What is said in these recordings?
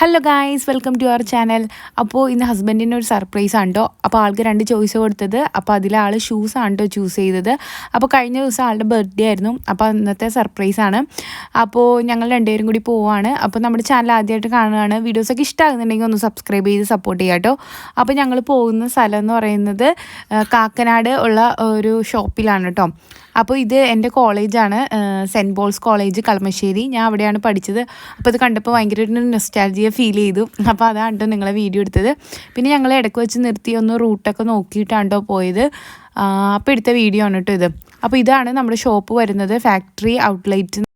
Hello guys welcome to our channel അപ്പോൾ ഇന്ന് ഹസ്ബൻഡിന് ഒരു സർപ്രൈസ് ആണ്ടോ അപ്പോൾ ആൾക്ക് രണ്ട് ചോയ്സ് കൊടുത്തത്. അപ്പോൾ അതിൽ ആൾ ഷൂസ് ആണ്ടോ ചൂസ് ചെയ്തത്. അപ്പോൾ കഴിഞ്ഞ ദിവസം ആളുടെ ബർത്ത്ഡേ ആയിരുന്നു. അപ്പോൾ ഇന്നത്തെ സർപ്രൈസ് ആണ്. അപ്പോൾ ഞങ്ങൾ രണ്ടുപേരും കൂടി പോവാണ്. അപ്പോൾ നമ്മുടെ ചാനൽ ആദ്യമായിട്ട് കാണുകയാണ്. വീഡിയോസൊക്കെ ഇഷ്ടമാകുന്നുണ്ടെങ്കിൽ ഒന്ന് സബ്സ്ക്രൈബ് ചെയ്ത് സപ്പോർട്ട് ചെയ്യാം കേട്ടോ. അപ്പോൾ ഞങ്ങൾ പോകുന്ന സ്ഥലം എന്ന് പറയുന്നത് കാക്കനാട് ഉള്ള ഒരു ഷോപ്പിലാണ് കേട്ടോ. അപ്പോൾ ഇത് എന്റെ കോളേജാണ് സെന്റ് പോൾസ് കോളേജ് കളമശ്ശേരി. ഞാൻ അവിടെയാണ് പഠിച്ചത്. അപ്പോൾ ഇത് കണ്ടപ്പോൾ ഭയങ്കര ഒരു നെസ്റ്റാൾജിയ ഫീൽ ചെയ്തു. അപ്പോൾ അതാണ് കേട്ടോ നിങ്ങളെ വീഡിയോ എടുത്തത്. പിന്നെ ഞങ്ങൾ ഇടയ്ക്ക് വെച്ച് നിർത്തി ഒന്ന് റൂട്ടൊക്കെ നോക്കിയിട്ടാണ് കേട്ടോ പോയത് അപ്പോൾ എടുത്ത വീഡിയോ ആണ് കേട്ടോ ഇത്. അപ്പോൾ ഇതാണ് നമ്മുടെ ഷോപ്പ് വരുന്നത് ഫാക്ടറി ഔട്ട്ലെറ്റ്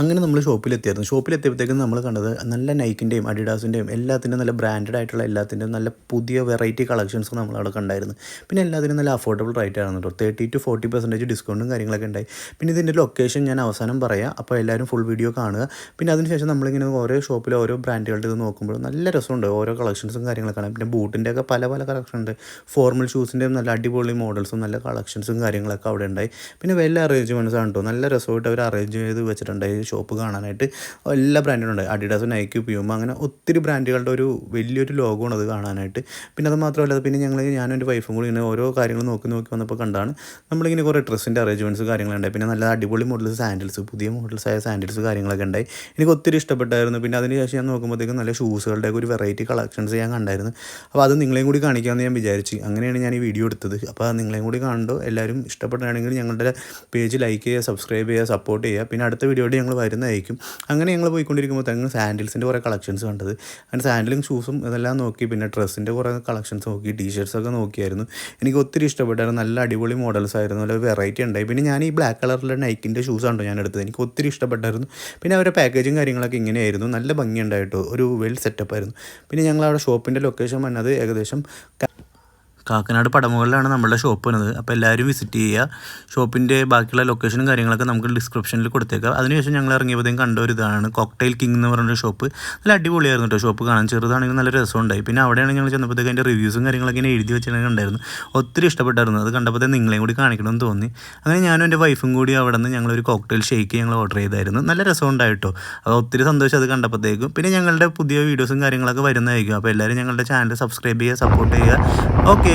അങ്ങനെ നമ്മൾ ഷോപ്പിലെത്തിയായിരുന്നു. ഷോപ്പിലെത്തിയപ്പോഴത്തേക്കും നമ്മൾ കണ്ടത് നല്ല നൈക്കിന്റെയും അഡിഡാസിന്റെയും എല്ലാത്തിന്റെയും നല്ല ബ്രാൻഡഡ് ആയിട്ടുള്ള എല്ലാത്തിന്റെയും നല്ല പുതിയ വെറൈറ്റി കളക്ഷൻസ് നമ്മൾ അവിടെ കണ്ടായിരുന്നു പിന്നെ എല്ലാത്തിനും നല്ല അഫോർഡബിൾ റേറ്റ് ആയിരുന്നു കേട്ടോ. തേർട്ടി ടു ഫോർട്ടി പെർസെന്റേജ് ഡിസ്കൗണ്ടും കാര്യങ്ങളൊക്കെ ഉണ്ടായി. പിന്നെ ഇതിന്റെ ലൊക്കേഷൻ ഞാൻ അവസാനം പറയാം. അപ്പോൾ എല്ലാവരും ഫുൾ വീഡിയോ കാണുക. പിന്നെ അതിനുശേഷം നമ്മളിങ്ങനെ ഓരോ ഷോപ്പിൽ ഓരോ ബ്രാൻഡുകളുടെ ഇത് നോക്കുമ്പോൾ നല്ല രസമുണ്ട്. ഓരോ കളക്ഷൻസും കാര്യങ്ങളൊക്കെ കാണാം. പിന്നെ ബൂട്ടിന്റെ ഒക്കെ പല പല കളക്ഷൻ ഉണ്ട്. ഫോർമൽ ഷൂസിന്റെയും നല്ല അടിപൊളി മോഡൽസും നല്ല കളക്ഷൻസും കാര്യങ്ങളൊക്കെ അവിടെ ഉണ്ടായി. പിന്നെ വെല്ല അറേഞ്ച്മെന്റ്സ് ആണ് കേട്ടോ. നല്ല രസമായിട്ട് അവർ അറേഞ്ച് ചെയ്ത് വെച്ചിട്ടുണ്ട് ഈ ഷോപ്പ് കാണാനായിട്ട് എല്ലാ ബ്രാൻഡും ഉണ്ട്. അഡിഡാസ് നൈക്ക് പ്യൂമ അങ്ങനെ ഒത്തിരി ബ്രാൻഡുകളുടെ ഒരു വലിയൊരു ലോഗമാണ് അത് കാണാനായിട്ട്. പിന്നെ അത് മാത്രമല്ല പിന്നെ ഞങ്ങൾ ഞാനും എന്റെ വൈഫും കൂടി ഇങ്ങനെ ഓരോ കാര്യങ്ങൾ നോക്കി നോക്കി വന്നപ്പോൾ കണ്ടാണ് നമ്മളിങ്ങനെ കുറേ ഡ്രസ്സിന്റെ അറേഞ്ച്മെന്റ്സ് കാര്യങ്ങളുണ്ടായി പിന്നെ നല്ല അടിപൊളി മോഡൽസ് സാൻഡിൽസ് പുതിയ മോഡൽസ് ആയ സാൻഡിൽസ് കാര്യങ്ങളൊക്കെ ഉണ്ടായി. എനിക്ക് ഒത്തിരി ഇഷ്ടപ്പെട്ടായിരുന്നു. പിന്നെ അതിന് ശേഷം ഞാൻ നോക്കുമ്പോഴത്തേക്കും നല്ല ഷൂസുകളുടെ ഒരു വെറൈറ്റി കളക്ഷൻസ് ഞാൻ കണ്ടായിരുന്നു. അപ്പോൾ അത് നിങ്ങളെയും കൂടി കാണിക്കാമെന്ന് ഞാൻ വിചാരിച്ചു. അങ്ങനെയാണ് ഞാൻ ഈ വീഡിയോ എടുത്തത്. അപ്പോൾ നിങ്ങളെയും കൂടി കാണുമ്പോൾ എല്ലാവരും ഇഷ്ടപ്പെട്ടാണെങ്കിൽ ഞങ്ങളുടെ പേജ് ലൈക്ക് ചെയ്യുക സബ്സ്ക്രൈബ് ചെയ്യുക സപ്പോർട്ട് ചെയ്യുക. പിന്നെ അടുത്ത വീഡിയോയിൽ ഞങ്ങൾ വരുന്നതായിരിക്കും. അങ്ങനെ ഞങ്ങൾ പോയിക്കൊണ്ടിരിക്കുമ്പോൾ തന്നെ സാൻഡിൽസിന്റെ കുറേ കളക്ഷൻസ് കണ്ടത്. അങ്ങനെ സാൻഡിലും ഷൂസും ഇതെല്ലാം നോക്കി പിന്നെ ഡ്രസ്സിന്റെ കുറേ കളക്ഷൻസ് നോക്കി ടീഷർട്സൊക്കെ നോക്കിയായിരുന്നു. എനിക്ക് ഒത്തിരി ഇഷ്ടപ്പെട്ടായിരുന്നു. നല്ല അടിപൊളി മോഡൽസ് ആയിരുന്നു. നല്ല വെറൈറ്റി ഉണ്ടായി. പിന്നെ ഞാൻ ഈ ബ്ലാക്ക് കളറിലെ നൈക്കിന്റെ ഷൂസ് ഉണ്ടോ ഞാൻ എടുത്തത്? എനിക്ക് ഒത്തിരി ഇഷ്ടപ്പെട്ടായിരുന്നു. പിന്നെ അവരുടെ പാക്കേജും കാര്യങ്ങളൊക്കെ ഇങ്ങനെയായിരുന്നു. നല്ല ഭംഗിയുണ്ടായിട്ടോ. ഒരു വെൽ സെറ്റപ്പ് ആയിരുന്നു. പിന്നെ ഞങ്ങൾ അവിടെ ഷോപ്പിന്റെ ലൊക്കേഷൻ വന്നത് ഏകദേശം കാക്കനാട് പടമുകളിലാണ് നമ്മളുടെ ഷോപ്പ് വരുന്നത് അപ്പോൾ എല്ലാവരും വിസിറ്റ് ചെയ്യുക. ഷോപ്പിന്റെ ബാക്കിയുള്ള ലൊക്കേഷനും കാര്യങ്ങളൊക്കെ നമുക്ക് ഡിസ്ക്രിപ്ഷനിൽ കൊടുത്തേക്കാം. അതിനുശേഷം ഞങ്ങൾ ഇറങ്ങിയപ്പോഴത്തേക്കും കണ്ട ഒരു ഇതാണ് കോക്ടെയിൽ കിങ് എന്ന് പറഞ്ഞൊരു ഷോപ്പ് നല്ല അടിപൊളിയായിരുന്നു കേട്ടോ ഷോപ്പ് കാണാൻ. ചെറുതാണെങ്കിൽ നല്ല രസമുണ്ടായി. പിന്നെ അവിടെയാണ് ഞങ്ങൾ ചെന്നപ്പോഴത്തേക്ക് അതിന്റെ റിവ്യൂസും കാര്യങ്ങളൊക്കെ ഇങ്ങനെ എഴുതി വെച്ചിട്ടുണ്ടായിരുന്നു ഒത്തിരി ഇഷ്ടപ്പെട്ടായിരുന്നു. അത് കണ്ടപ്പോൾ നിങ്ങളെയും കൂടി കാണിക്കണമെന്ന് തോന്നി. അങ്ങനെ ഞാനും എന്റെ വൈഫും കൂടി അവിടെ നിന്ന് ഞങ്ങളൊരു കോക്ടെയിൽ ഷേക്ക് ഞങ്ങൾ ഓർഡർ ചെയ്തായിരുന്നു. നല്ല രസമുണ്ടായിട്ടോ അപ്പോൾ ഒത്തിരി സന്തോഷം അത് കണ്ടപ്പോഴത്തേക്കും. പിന്നെ ഞങ്ങളുടെ പുതിയ വീഡിയോസും കാര്യങ്ങളൊക്കെ വരുന്നതായിരിക്കും. അപ്പോൾ എല്ലാവരും ഞങ്ങളുടെ ചാനൽ സബ്സ്ക്രൈബ് ചെയ്യുക സപ്പോർട്ട് ചെയ്യുക. Okay